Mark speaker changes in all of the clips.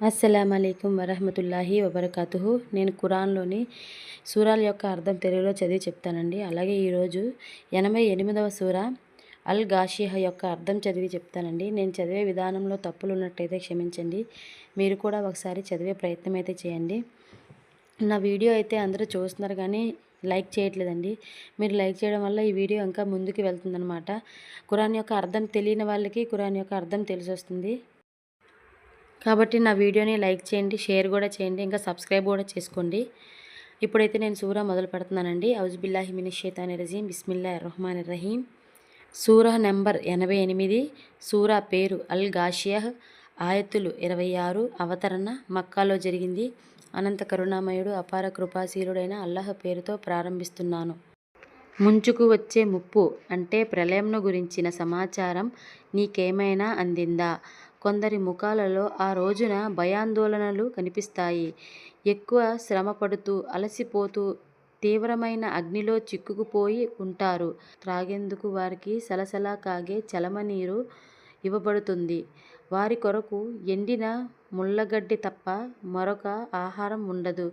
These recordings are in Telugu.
Speaker 1: అస్సలం అయికం వరహమతుల్లాహి వబర్కతుహు. నేను కురాన్లోని సూరాల యొక్క అర్థం తెలుగులో చదివి చెప్తానండి. అలాగే ఈరోజు ఎనభై ఎనిమిదవ సూర అల్ గాషిహ యొక్క అర్థం చదివి చెప్తానండి. నేను చదివే విధానంలో తప్పులు ఉన్నట్టయితే క్షమించండి. మీరు కూడా ఒకసారి చదివే ప్రయత్నం అయితే చేయండి. నా వీడియో అయితే అందరూ చూస్తున్నారు కానీ లైక్ చేయట్లేదండి. మీరు లైక్ చేయడం వల్ల ఈ వీడియో ఇంకా ముందుకు వెళ్తుందనమాట కురాన్ యొక్క అర్థం తెలియని వాళ్ళకి కురాన్ యొక్క అర్థం తెలిసి వస్తుంది కాబట్టి నా వీడియోని లైక్ చేయండి షేర్ కూడా చేయండి ఇంకా సబ్స్క్రైబ్ కూడా చేసుకోండి. ఇప్పుడైతే నేను సూర మొదలు పెడుతున్నానండి. ఔజుబిల్లాహి మినిషేతాని రజీం. బిస్మిల్లా రహమాన్ రహీం. సూర నెంబర్ ఎనభై ఎనిమిది. సూర పేరు అల్ గాషియహ్ ఆయతులు ఇరవై ఆరు. అవతరణ మక్కాలో జరిగింది. అనంత కరుణామయుడు అపార కృపాశీలుడైన అల్లహ పేరుతో ప్రారంభిస్తున్నాను. ముంచుకు వచ్చే ముప్పు అంటే ప్రళయంను గురించిన సమాచారం నీకేమైనా అందిందా? కొందరి ముఖాలలో ఆ రోజున భయాందోళనలు కనిపిస్తాయి. ఎక్కువ శ్రమ పడుతూ అలసిపోతూ తీవ్రమైన అగ్నిలో చిక్కుకుపోయి ఉంటారు. త్రాగేందుకు వారికి సలసలా కాగే చలమనీరు ఇవ్వబడుతుంది. వారి కొరకు ఎండిన ముళ్ళగడ్డి తప్ప మరొక ఆహారం ఉండదు.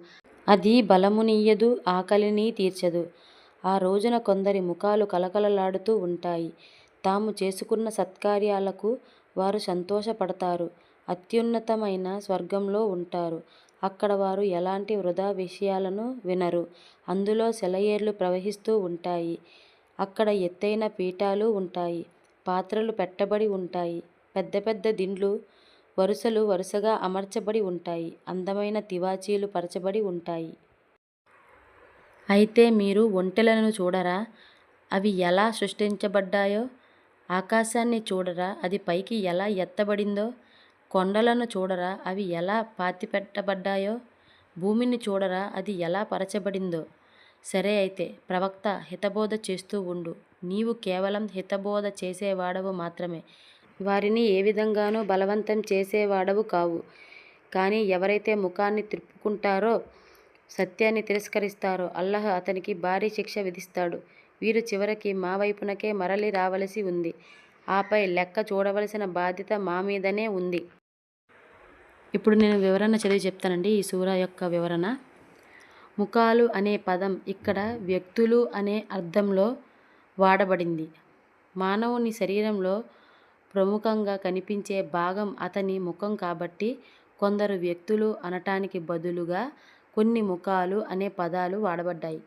Speaker 1: అది బలమునియ్యదు ఆకలిని తీర్చదు. ఆ రోజున కొందరి ముఖాలు కలకలలాడుతూ ఉంటాయి. తాము చేసుకున్న సత్కార్యాలకు వారు సంతోషపడతారు. అత్యున్నతమైన స్వర్గంలో ఉంటారు. అక్కడ వారు ఎలాంటి వృధా విషయాలను వినరు. అందులో సెలయేర్లు ప్రవహిస్తూ ఉంటాయి. అక్కడ ఎత్తైన పీఠాలు ఉంటాయి. పాత్రలు పెట్టబడి ఉంటాయి. పెద్ద పెద్ద దిండ్లు వరుసలు వరుసగా అమర్చబడి ఉంటాయి. అందమైన తివాచీలు పరచబడి ఉంటాయి. అయితే మీరు ఒంటెలను చూడరా? అవి ఎలా సృష్టించబడ్డాయో? ఆకాశాన్ని చూడరా? అది పైకి ఎలా ఎత్తబడిందో? కొండలను చూడరా? అవి ఎలా పాతిపెట్టబడ్డాయో? భూమిని చూడరా? అది ఎలా పరచబడిందో? సరే అయితే ప్రవక్త హితబోధ చేస్తూ ఉండు. నీవు కేవలం హితబోధ చేసేవాడవు మాత్రమే. వారిని ఏ విధంగానూ బలవంతం చేసేవాడవు కావు. కానీ ఎవరైతే ముఖాన్ని తిప్పుకుంటారో సత్యాన్ని తిరస్కరిస్తారో అల్లహ అతనికి భారీ శిక్ష విధిస్తాడు. వీరు చివరికి మా వైపునకే మరలి రావలసి ఉంది. ఆపై లెక్క చూడవలసిన బాధ్యత మా మీదనే ఉంది. ఇప్పుడు నేను వివరణ చదివి చెప్తానండి ఈ సూర యొక్క వివరణ. ముఖాలు అనే పదం ఇక్కడ వ్యక్తులు అనే అర్థంలో వాడబడింది. మానవుని శరీరంలో ప్రముఖంగా కనిపించే భాగం అతని ముఖం కాబట్టి కొందరు వ్యక్తులు అనటానికి బదులుగా కొన్ని ముఖాలు అనే పదాలు వాడబడ్డాయి.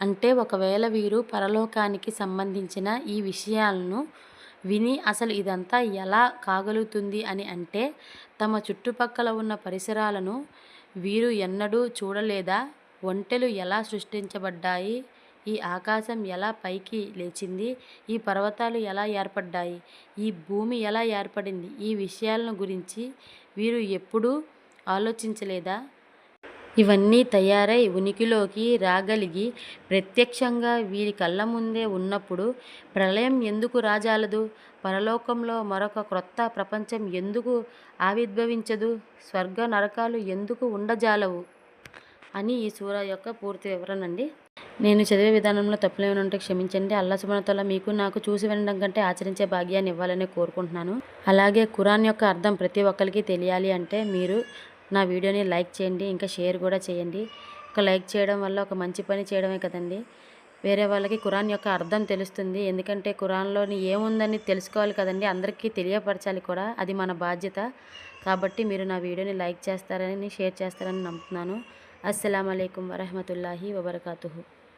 Speaker 1: అంటే ఒకవేళ వీరు పరలోకానికి సంబంధించిన ఈ విషయాలను విని అసలు ఇదంతా ఎలా కాగలుగుతుంది అని అంటే తమ చుట్టుపక్కల ఉన్న పరిసరాలను వీరు ఎన్నడూ చూడలేదా? ఒంటెలు ఎలా సృష్టించబడ్డాయి? ఈ ఆకాశం ఎలా పైకి లేచింది? ఈ పర్వతాలు ఎలా ఏర్పడ్డాయి? ఈ భూమి ఎలా ఏర్పడింది? ఈ విషయాలను గురించి వీరు ఎప్పుడూ ఆలోచించలేదా? ఇవన్నీ తయారై ఉనికిలోకి రాగలిగి ప్రత్యక్షంగా వీరి కళ్ళ ముందే ఉన్నప్పుడు ప్రళయం ఎందుకు రాజాలదు? పరలోకంలో మరొక క్రొత్త ప్రపంచం ఎందుకు ఆవిర్భవించదు? స్వర్గ నరకాలు ఎందుకు ఉండజాలవు? అని ఈ సూర యొక్క పూర్తి వివరణ అండి. నేను చదివే విధానంలో తప్పులేమైనా ఉంటే క్షమించండి. అల్లా సుమనతల మీకు నాకు చూసి వినడం కంటే ఆచరించే భాగ్యాన్ని ఇవ్వాలని కోరుకుంటున్నాను. అలాగే కురాన్ యొక్క అర్థం ప్రతి ఒక్కరికి తెలియాలి అంటే మీరు నా వీడియోని లైక్ చేయండి ఇంకా షేర్ కూడా చేయండి. ఒక లైక్ చేయడం వల్ల ఒక మంచి పని చేయడమే కదండి. వేరే వాళ్ళకి కురాన్ యొక్క అర్థం తెలుస్తుంది. ఎందుకంటే కురాన్లోని ఏముందని తెలుసుకోవాలి కదండి. అందరికీ తెలియపరచాలి కూడా. అది మన బాధ్యత. కాబట్టి మీరు నా వీడియోని లైక్ చేస్తారని షేర్ చేస్తారని నమ్ముతున్నాను. అస్సలం అయికం వరహమతుల్లాహి వబర్కాతు